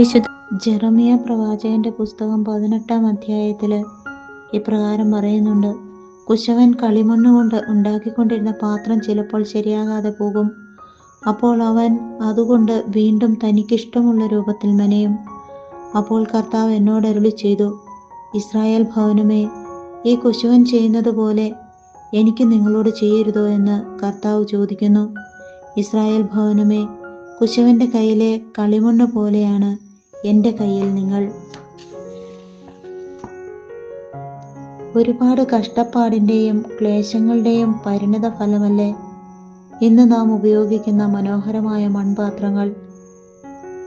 വിശുദ്ധ ജെറമിയ പ്രവാചകന്റെ പുസ്തകം പതിനെട്ടാം അധ്യായത്തിൽ ഇപ്രകാരം പറയുന്നുണ്ട്. കുശവൻ കളിമണ്ണ് കൊണ്ട് ഉണ്ടാക്കിക്കൊണ്ടിരുന്ന പാത്രം ചിലപ്പോൾ ശരിയാകാതെ പോകും. അപ്പോൾ അവൻ അതുകൊണ്ട് വീണ്ടും തനിക്കിഷ്ടമുള്ള രൂപത്തിൽ മെനയും. അപ്പോൾ കർത്താവ് എന്നോട് അരുളി ചെയ്തു ഇസ്രായേൽ ഭവനമേ ഈ കുശവൻ ചെയ്യുന്നത് പോലെ എനിക്ക് നിങ്ങളോട് ചെയ്യരുതോ എന്ന് കർത്താവ് ചോദിക്കുന്നു. ഇസ്രായേൽ ഭവനമേ കുശവന്റെ കയ്യിലെ കളിമണ്ണ് പോലെയാണ്. എന്റെ കയ്യിൽ നിങ്ങൾ ഒരുപാട് കഷ്ടപ്പാടിന്റെയും ക്ലേശങ്ങളുടെയും പരിണിത ഫലമല്ലേ? ഇന്ന് നാം ഉപയോഗിക്കുന്ന മനോഹരമായ മൺപാത്രങ്ങൾ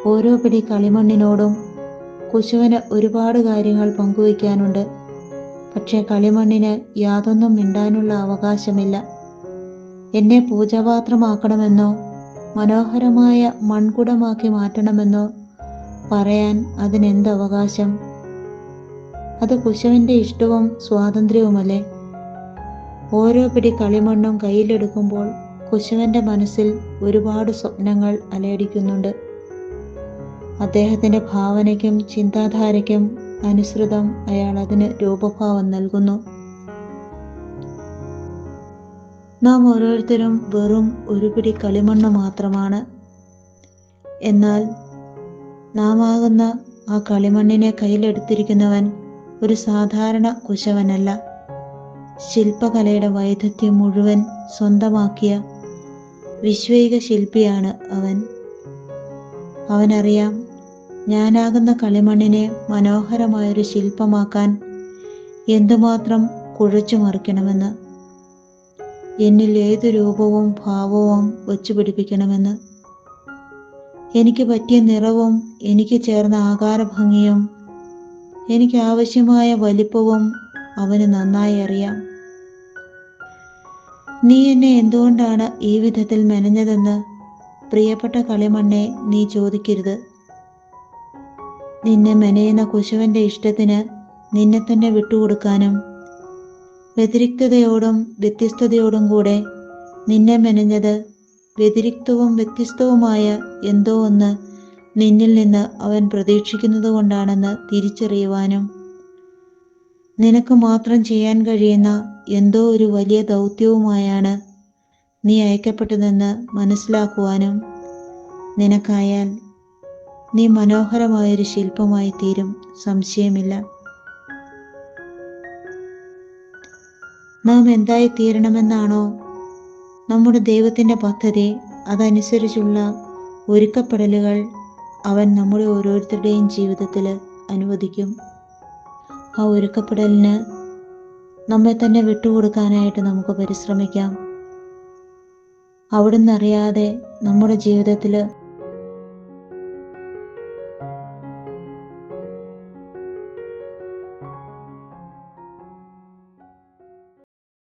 ഓരോ പിടി കളിമണ്ണിനോടും കുശുവിന് ഒരുപാട് കാര്യങ്ങൾ പങ്കുവയ്ക്കാനുണ്ട്. പക്ഷേ കളിമണ്ണിന് യാതൊന്നും മിണ്ടാനുള്ള അവകാശമില്ല. എന്നെ പൂജാപാത്രമാക്കണമെന്നോ മനോഹരമായ മൺകുടമാക്കി മാറ്റണമെന്നോ പറയാൻ അതിനെന്ത് അവകാശം? അത് കുശവന്റെ ഇഷ്ടവും സ്വാതന്ത്ര്യവുമല്ലേ? ഓരോ പിടി കളിമണ്ണും കയ്യിലെടുക്കുമ്പോൾ കുശവന്റെ മനസ്സിൽ ഒരുപാട് സ്വപ്നങ്ങൾ അലയടിക്കുന്നുണ്ട്. അദ്ദേഹത്തിന്റെ ഭാവനയ്ക്കും ചിന്താധാരയ്ക്കും അനുസൃതം അയാൾ അതിന് രൂപഭാവം നൽകുന്നു. നാം ഓരോരുത്തരും വെറും ഒരു പിടി കളിമണ്ണ് മാത്രമാണ്. എന്നാൽ നാം ആകുന്ന ആ കളിമണ്ണിനെ കയ്യിലെടുത്തിരിക്കുന്നവൻ ഒരു സാധാരണ കുശവനല്ല. ശില്പകലയുടെ വൈദഗ്ധ്യം മുഴുവൻ സ്വന്തമാക്കിയ വിശ്വൈക ശില്പിയാണ് അവൻ. അവനറിയാം ഞാനാകുന്ന കളിമണ്ണിനെ മനോഹരമായൊരു ശില്പമാക്കാൻ എന്തുമാത്രം കുഴച്ചു മറിക്കണമെന്ന് എന്നിൽ ഏതു രൂപവും ഭാവവും വച്ചു പിടിപ്പിക്കണമെന്ന് എനിക്ക് പറ്റിയ നിറവും എനിക്ക് ചേർന്ന ആകാരഭംഗിയും എനിക്ക് ആവശ്യമായ വലിപ്പവും അവന് നന്നായി അറിയാം. നീ എന്നെ എന്തുകൊണ്ടാണ് ഈ വിധത്തിൽ മെനഞ്ഞതെന്ന് പ്രിയപ്പെട്ട കളിമണ്ണെ നീ ചോദിക്കരുത്. നിന്നെ മെനയുന്ന കുശവന്റെ ഇഷ്ടത്തിന് നിന്നെ തന്നെ വിട്ടുകൊടുക്കാനും വ്യതിരിക്തതയോടും വ്യത്യസ്തതയോടും കൂടെ നിന്നെ മെനഞ്ഞത് വ്യതിരിക്തവും വ്യത്യസ്തവുമായ എന്തോ ഒന്ന് നിന്നിൽ നിന്ന് അവൻ പ്രതീക്ഷിക്കുന്നത് കൊണ്ടാണെന്ന് തിരിച്ചറിയുവാനും നിനക്ക് മാത്രം ചെയ്യാൻ കഴിയുന്ന എന്തോ ഒരു വലിയ ദൗത്യവുമായാണ് നീ അയക്കപ്പെട്ടതെന്ന് മനസ്സിലാക്കുവാനും നിനക്കായാൽ നീ മനോഹരമായൊരു ശില്പമായി തീരും സംശയമില്ല. നാം എന്തായി തീരണമെന്നാണോ നമ്മുടെ ദൈവത്തിന്റെ പദ്ധതി അതനുസരിച്ചുള്ള ഒരുക്കപ്പെടലുകൾ അവൻ നമ്മുടെ ഓരോരുത്തരുടെയും ജീവിതത്തിൽ അനുവദിക്കും. ആ ഒരുക്കപ്പെടലിന് നമ്മെ തന്നെ വിട്ടുകൊടുക്കാനായിട്ട് നമുക്ക് പരിശ്രമിക്കാം. അവിടുന്ന് അറിയാതെ നമ്മുടെ ജീവിതത്തിൽ